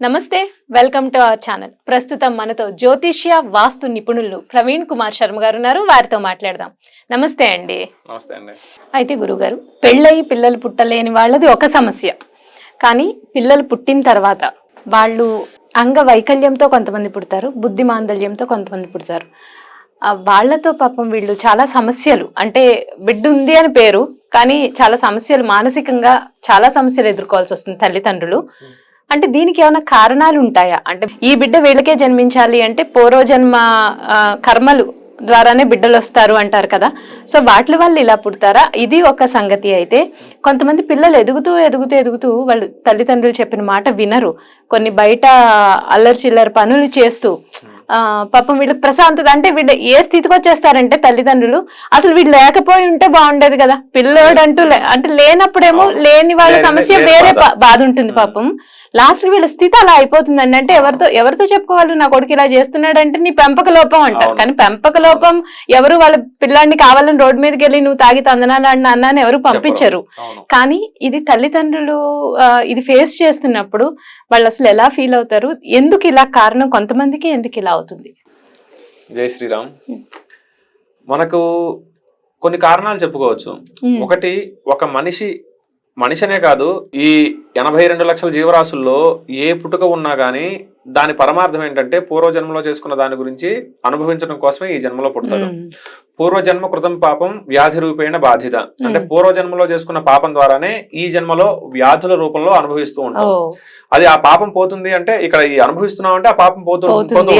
నమస్తే welcome to our channel. ప్రస్తుతం మనతో జ్యోతిష్య వాస్తు నిపుణులు ప్రవీణ్ కుమార్ శర్మ గారు ఉన్నారు. వారితో మాట్లాడదాం. నమస్తే అండి. నమస్తే అండి. అయితే గురుగారు పెళ్ళయి పిల్లలు పుట్టలేని వాళ్ళది ఒక సమస్య. కానీ పిల్లలు పుట్టిన తర్వాత వాళ్ళు అంగవైకల్యంతో కొంతమంది పుడతారు బుద్ధి మాందల్యంతో కొంతమంది పుడతారు. ఆ వాళ్ళతో పాపం వీళ్ళు చాలా సమస్యలు. అంటే బిడ్డ ఉంది అని పేరు కానీ చాలా సమస్యలు మానసికంగా చాలా సమస్యలు ఎదుర్కోవాల్సి వస్తుంది తల్లిదండ్రులు. అంటే దీనికి ఏమైనా కారణాలు ఉంటాయా? అంటే ఈ బిడ్డ వీళ్ళకే జన్మించాలి అంటే పూర్వజన్మ ఆ, కర్మలు ద్వారానే బిడ్డలు వస్తారు అంటారు కదా. సో వాటి వల్ల ఇలా పుడతారా? ఇది ఒక సంగతి అయితే. కొంతమంది పిల్లలు ఎదుగుతూ ఎదుగుతూ ఎదుగుతూ వాళ్ళు తల్లిదండ్రులు చెప్పిన మాట వినరు. కొన్ని బయట అల్లరి చిల్లర పనులు చేస్తూ పాపం వీళ్ళకి ప్రశాంతత అంటే వీళ్ళు ఏ స్థితికి వచ్చేస్తారంటే తల్లిదండ్రులు? అసలు వీళ్ళు లేకపోయి ఉంటే బాగుండేది కదా. పిల్లోడు అంటూ లే- అంటే లేనప్పుడేమో లేని వాళ్ళ సమస్య వేరే బాధ. ఉంటుంది పాపం. లాస్ట్ వీళ్ళ స్థితి అలా అయిపోతుందండి. అంటే ఎవరితో ఎవరితో చెప్పుకోవాలి? నా కొడుకు ఇలా చేస్తున్నాడు అంటే నీ పెంపక లోపం అంటారు. కానీ పెంపక లోపం ఎవరు వాళ్ళ పిల్లాడిని కావాలని రోడ్డు మీదకి వెళ్ళి నువ్వు తాగి తందనాలు అన్న అన్నాని ఎవరు పంపించరు. కానీ ఇది తల్లిదండ్రులు ఇది ఫేస్ చేస్తున్నప్పుడు వాళ్ళు అసలు ఎలా ఫీల్ అవుతారు? ఎందుకు ఇలా కారణం? కొంతమందికి ఎందుకు ఇలా అవుతుంది. జై శ్రీరామ్. మనకు కొన్ని కారణాలు చెప్పుకోవచ్చు. ఒకటి ఒక మనిషి మనిషినే కాదు ఈ ఎనభై రెండు లక్షల జీవరాశుల్లో ఏ పుట్టుక ఉన్నా గానీ దాని పరమార్థం ఏంటంటే పూర్వజన్మలో చేసుకున్న దాని గురించి అనుభవించడం కోసమే ఈ జన్మలో పుడతారు. పూర్వజన్మ కృతం పాపం వ్యాధి రూపేణ బాధిత అంటే మ్మ్. పూర్వజన్మలో చేసుకున్న పాపం ద్వారానే ఈ జన్మలో వ్యాధుల రూపంలో అనుభవిస్తూ ఉంటాం అది ఆ పాపం పోతుంది అంటే ఇక్కడ ఈ అనుభవిస్తున్నాం అంటే ఆ పాపం పోతూ పోతుంది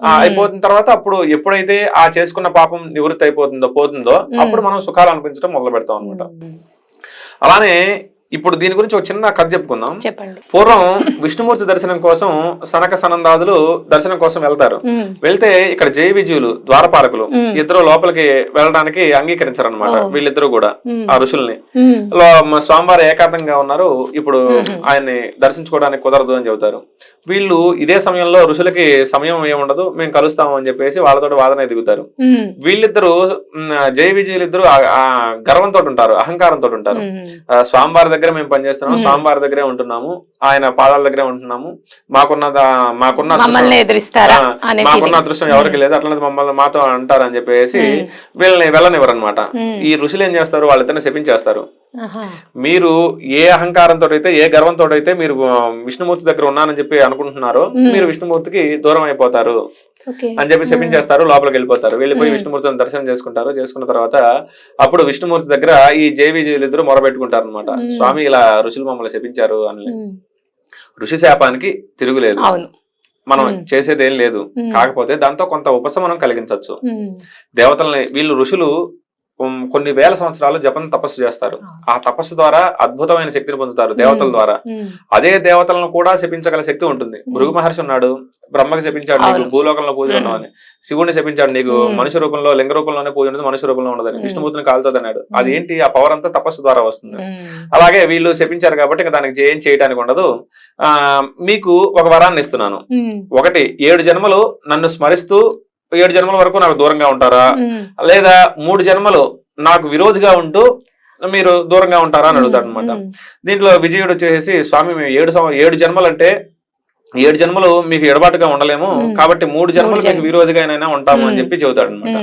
మ్మ్. అయిపోతున్న తర్వాత అప్పుడు ఎప్పుడైతే ఆ చేసుకున్న పాపం నివృత్తి అయిపోతుందో పోతుందో మ్మ్. అప్పుడు మనం సుఖాలు అనిపించడం మొదలు పెడతాం అనమాట. అలానే ఇప్పుడు దీని గురించి ఒక చిన్న కథ చెప్పుకుందాం చెప్పండి పూర్వం విష్ణుమూర్తి దర్శనం కోసం సనక సనందాదులు దర్శనం కోసం వెళ్తారు. వెళ్తే ఇక్కడ జయ విజయులు ద్వారపాలకులు. ఇద్దరు లోపలికి వెళ్ళడానికి అంగీకరించారు అనమాట. వీళ్ళిద్దరు కూడా. ఆ ఋషుల్ని స్వామివారు ఏకాంతంగా ఉన్నారు ఇప్పుడు. ఆయన్ని దర్శించుకోవడానికి కుదరదు అని చెబుతారు వీళ్ళు ఇదే సమయంలో ఋషులకి సమయం ఏముండదు మేము కలుస్తాము అని చెప్పేసి వాళ్ళతో వాదన దిగుతారు ఉమ్. వీళ్ళిద్దరు మ్, జయ విజయులిద్దరు ఆ గర్వంతో ఉంటారు అహంకారంతో ఉంటారు స్వామివారి దగ్గర మేము పనిచేస్తున్నాము. స్వామివారి దగ్గరే ఉంటున్నాము ఆయన పాదాల దగ్గరే ఉంటున్నాము మాకున్న మాకున్న మాకున్న. అదృష్టం ఎవరికి లేదు అట్లనే మమ్మల్ని మాతో అంటారు అని చెప్పేసి. వీళ్ళని వెళ్ళనివ్వరు అనమాట. ఈ ఋషులు ఏం చేస్తారు వాళ్ళిద్దరిని శపించేస్తారు. మీరు ఏ అహంకారంతో అయితే ఏ గర్వంతో అయితే మీరు విష్ణుమూర్తి దగ్గర ఉన్నానని చెప్పి అనుకుంటున్నారో. మీరు విష్ణుమూర్తికి దూరం అయిపోతారు అని చెప్పి శపించేస్తారు లోపలికి వెళ్ళిపోతారు వెళ్ళిపోయి. విష్ణుమూర్తిని దర్శనం చేసుకుంటారు చేసుకున్న తర్వాత అప్పుడు విష్ణుమూర్తి దగ్గర ఈ జేవిజీలు ఇద్దరు మొరబెట్టుకుంటారు అనమాట. స్వామి ఇలా ఋషులు మమ్మల్ని శపించారు అని. ఋషి శాపానికి తిరుగులేదు మనం. చేసేది ఏం లేదు. కాకపోతే దాంతో కొంత ఉపశమనం కలిగించవచ్చు. దేవతల్ని వీళ్ళు ఋషులు కొన్ని వేల సంవత్సరాలు జపం తపస్సు చేస్తారు ఆ తపస్సు ద్వారా అద్భుతమైన శక్తిని పొందుతారు దేవతల. ద్వారా. అదే దేవతలను కూడా శపించగల శక్తి ఉంటుంది భృగు మహర్షి ఉన్నాడు బ్రహ్మకి శపించాడు నీకు. భూలోకంలో పూజ. ఉండవని శివుడిని శపించాడు నీకు. మనుష్య రూపంలో లింగ రూపంలోనే పూజ ఉండదు మనుష్య రూపంలో ఉండదని. విష్ణుమూర్తిని కాలుతుంది అన్నాడు మ్మ్. అది ఏంటి ఆ పవర్ అంతా తపస్సు ద్వారా వస్తుంది. అలాగే వీళ్ళు శపించారు కాబట్టి ఇంకా దానికి ఏం చేయడానికి ఉండదు ఆ మీకు ఒక వరాన్ని ఇస్తున్నాను. ఒకటి ఏడు జన్మలు నన్ను స్మరిస్తూ ఏడు జన్మల వరకు నాకు దూరంగా ఉంటారా. లేదా మూడు జన్మలు నాకు విరోధిగా ఉంటూ మీరు దూరంగా ఉంటారా అని అడుగుతాడు అనమాట. దీంట్లో విజయుడు వచ్చేసి స్వామి మేము ఏడు ఏడు జన్మలు అంటే ఏడు జన్మలు మీకు ఎడబాటుగా ఉండలేము. కాబట్టి మూడు జన్మలు మీకు. విరోధిగానైనా ఉంటాము అని. చెప్పి చెబుతాడు అనమాట.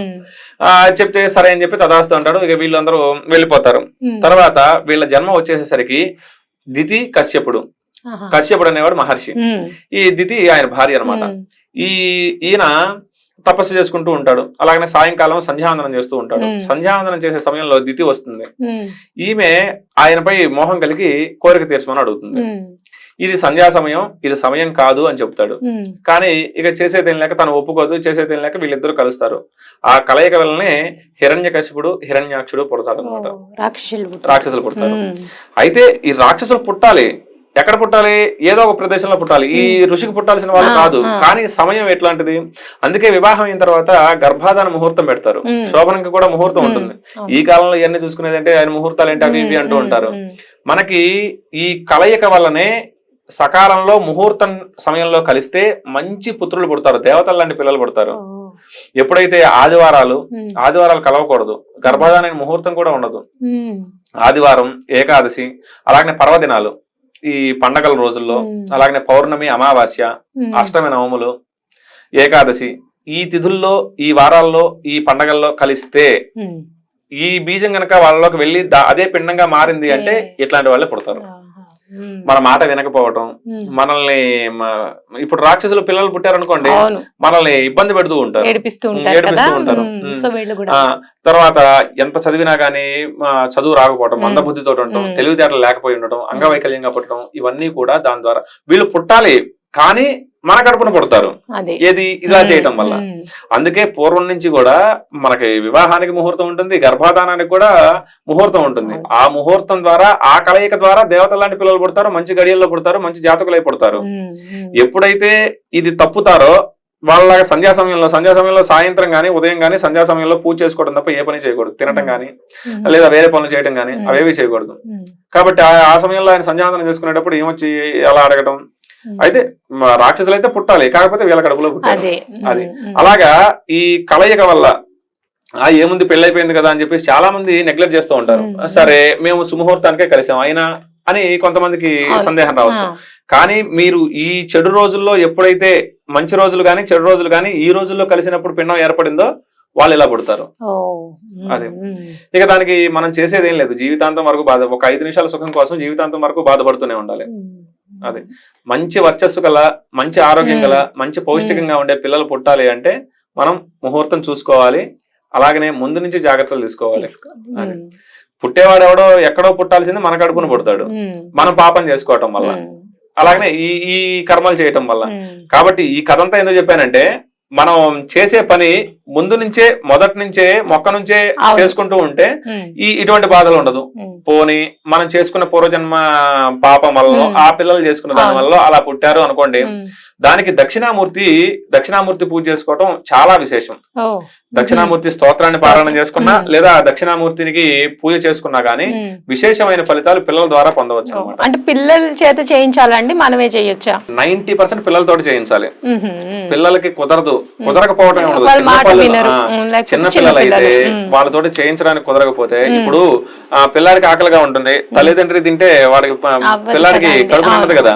చెప్తే సరే అని చెప్పి తదాస్తు అంటాడు ఇక వీళ్ళందరూ వెళ్ళిపోతారు. తర్వాత వీళ్ళ జన్మ వచ్చేసరికి దితి కశ్యపుడు. కశ్యపుడు అనేవాడు మహర్షి. ఈ దితి ఆయన భార్య అన్నమాట ఉమ్. ఈ ఈయన తపస్సు చేసుకుంటూ ఉంటాడు అలాగనే సాయంకాలం సంధ్యావందనం చేస్తూ ఉంటాడు. సంధ్యావందనం చేసే సమయంలో దితి వస్తుంది. ఈమె ఆయనపై మోహం కలిగి కోరిక తీర్చమని అడుగుతుంది. ఇది సంధ్యా సమయం ఇది సమయం కాదు అని చెప్తాడు. కానీ ఇక చేసేదేం లేక తను ఒప్పుకోదు చేసేదేం లేక వీళ్ళిద్దరు కలుస్తారు ఆ కలయిక వల్లనే హిరణ్య కశిపుడు హిరణ్యాక్షుడు పుడతారు అనమాట రాక్షసులు పుడతారు. అయితే ఈ రాక్షసులు పుట్టాలి ఎక్కడ పుట్టాలి ఏదో ఒక ప్రదేశంలో పుట్టాలి ఈ ఋషికి పుట్టాల్సిన వాళ్ళు కాదు. కానీ సమయం ఎట్లాంటిది అందుకే వివాహం అయిన తర్వాత గర్భాధాన ముహూర్తం పెడతారు. శోభనంకి కూడా ముహూర్తం. ఉంటుంది. ఈ కాలంలో ఇవన్నీ చూసుకునేది అంటే ఆయన ముహూర్తాలు ఏంటి అవి ఇవి అంటూ. ఉంటారు. మనకి ఈ కలయిక వల్లనే సకాలంలో ముహూర్తం సమయంలో కలిస్తే మంచి పుత్రులు పుడతారు దేవతలు లాంటి పిల్లలు పుడతారు. ఎప్పుడైతే ఆదివారాలు. ఆదివారాలు కలవకూడదు గర్భధాన ముహూర్తం కూడా ఉండదు. ఆదివారం ఏకాదశి అలాగే పర్వదినాలు ఈ పండగల రోజుల్లో. అలాగనే పౌర్ణమి అమావాస్య. అష్టమి నవములు ఏకాదశి ఈ తిథుల్లో ఈ వారాల్లో ఈ పండగల్లో కలిస్తే. ఈ బీజం గనక వాళ్ళలోకి వెళ్ళి అదే పిండంగా మారింది అంటే ఇట్లాంటి వాళ్ళే పుడతారు. మన మాట వినకపోవటం. మనల్ని ఇప్పుడు రాక్షసులు పిల్లలు పుట్టారనుకోండి మనల్ని ఇబ్బంది పెడుతూ ఉంటారు. ఏడిపిస్తూ ఉంటారు తర్వాత ఎంత చదివినా గానీ చదువు రాకపోవటం. మందబుద్ధితో ఉండటం. తెలివితేటలు లేకపోయి ఉండటం అంగవైకల్యంగా పుట్టడం ఇవన్నీ కూడా దాని ద్వారా వీళ్ళు పుట్టాలి. కానీ మన కడుపున పుడతారు ఏది ఇలా. చేయటం వల్ల. అందుకే పూర్వం నుంచి కూడా మనకి వివాహానికి ముహూర్తం ఉంటుంది గర్భాధానానికి కూడా ముహూర్తం ఉంటుంది ఆ ముహూర్తం ద్వారా ఆ కలయిక ద్వారా దేవతల లాంటి పిల్లలు పుడతారు మంచి గడియల్లో పుడతారు మంచి జాతకులై పుడతారు. ఎప్పుడైతే ఇది తప్పుతారో వాళ్ళలాగా సంధ్యా సమయంలో సంధ్యా సమయంలో సాయంత్రం గానీ ఉదయం గానీ సంధ్యా సమయంలో పూజ చేసుకోవడం తప్ప ఏ పని చేయకూడదు తినటం గానీ ఉమ్. లేదా వేరే పనులు చేయటం గానీ మ్మ్. అవేవి చేయకూడదు. కాబట్టి ఆ ఆ సమయంలో ఆయన సంధ్యావందనం చేసుకునేటప్పుడు ఏమొచ్చి అలా అడగటం ఉమ్. అయితే రాక్షసులు అయితే పుట్టాలి కాకపోతే వీళ్ళ కడుపులో పుట్టాలి అదే. అలాగా ఈ కలయిక వల్ల ఆ ఏముంది పెళ్ళైపోయింది కదా అని చెప్పేసి చాలా మంది నెగ్లెక్ట్ చేస్తూ ఉంటారు. సరే మేము సుముహూర్తానికే కలిసాం అయినా అని కొంతమందికి. సందేహం రావచ్చు. కానీ మీరు ఈ చెడు రోజుల్లో ఎప్పుడైతే మంచి రోజులు కానీ చెడు రోజులు కానీ ఈ రోజుల్లో కలిసినప్పుడు పిండం ఏర్పడిందో వాళ్ళు ఇలా పుడతారు. అదే. ఇక దానికి మనం చేసేది ఏం లేదు జీవితాంతం వరకు బాధ ఒక ఐదు నిమిషాల సుఖం కోసం జీవితాంతం వరకు బాధపడుతూనే ఉండాలి. అదే. మంచి వర్చస్సు గల మంచి ఆరోగ్యం గల మంచి పౌష్టికంగా ఉండే పిల్లలు పుట్టాలి అంటే మనం ముహూర్తం చూసుకోవాలి అలాగనే ముందు నుంచి జాగ్రత్తలు తీసుకోవాలి. పుట్టేవాడు ఎవడో ఎక్కడో పుట్టాల్సింది మన కడుపున పుడతాడు. మనం పాపం చేసుకోవటం వల్ల. అలాగనే ఈ ఈ కర్మలు చేయటం వల్ల. కాబట్టి ఈ కథ అంతా ఎందుకు చెప్పానంటే మనం చేసే పని ముందు నుంచే మొదటి నుంచే మొక్క నుంచే. చేసుకుంటూ ఉంటే. ఈ ఇటువంటి బాధలు ఉండదు. పోని మనం చేసుకున్న పూర్వజన్మ పాపం వల్ల. ఆ పిల్లలు చేసుకున్న దాని. వల్ల అలా పుట్టారు అనుకోండి. దానికి దక్షిణామూర్తి దక్షిణామూర్తి పూజ చేసుకోవటం చాలా విశేషం. దక్షిణామూర్తి స్తోత్రాన్ని పారాయణ చేసుకున్నా. లేదా దక్షిణామూర్తికి పూజ చేసుకున్నా గానీ. విశేషమైన ఫలితాలు పిల్లల ద్వారా పొందవచ్చు. అనమాట అంటే పిల్లల చేత చేయించాలండి మనమే చేయొచ్చా? నైన్టీ పర్సెంట్ పిల్లలతోటి చేయించాలి. పిల్లలకి కుదరదు. కుదరకపోవటం చిన్న పిల్లలు- అయితే. వాళ్ళతోటి చేయించడానికి కుదరకపోతే ఇప్పుడు ఆ పిల్లాడికి ఆకలిగా ఉంటుంది. తల్లిదండ్రి తింటే వాడికి పిల్లాడికి. కడుపు ఉండదు అవును, కదా.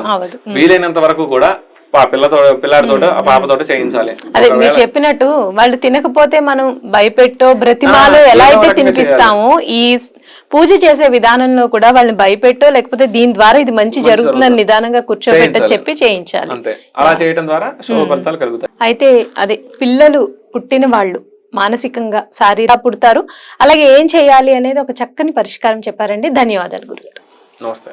వీలైనంత వరకు కూడా పిల్లతో పిల్లాడితోటి ఆ పాపతోటి చేయించాలి. అదే మీరు చెప్పినట్టు వాళ్ళు తినకపోతే మనం భయపెట్టో బ్రతిమాలో ఎలా అయితే తినిపిస్తామో ఈ పూజ చేసే విధానంలో కూడా వాళ్ళని భయపెట్టో లేకపోతే దీని ద్వారా ఇది మంచి జరుగుతుందని జరుగుతుంది. నిదానంగా కూర్చోబెట్ట. చెప్పి చేయించాలి. అలా చేయటం ద్వారా కలుగుతాయి. అయితే అదే పిల్లలు పుట్టిన వాళ్ళు మానసికంగా శారీరక పుడతారు. అలాగే ఏం చేయాలి అనేది ఒక చక్కని పరిష్కారం చెప్పారండి. ధన్యవాదాలు గురుగారు. నమస్తే.